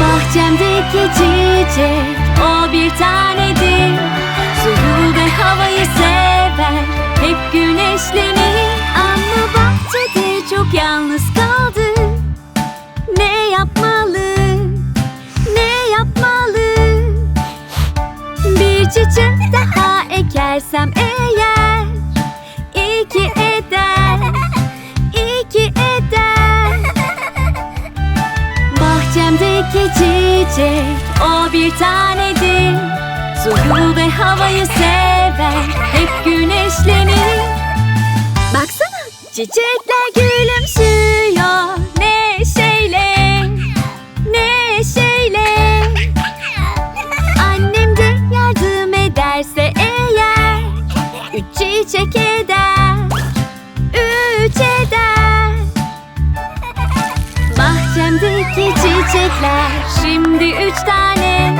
Bahçemdeki çiçek o bir tanedir. Suyu ve havayı sever hep güneşlenir Ama bahçede çok yalnız kaldı. Ne yapmalı, ne yapmalı? Bir çiçek daha ekersem eğer çiçek o bir tanedir. Suyu ve havayı sever. Hep güneşlenir. Baksana çiçekler gülümsüyor. Neşeyle Neşeyle. Annem de yardım ederse eğer Üç çiçek çiçekler. Şimdi üç tane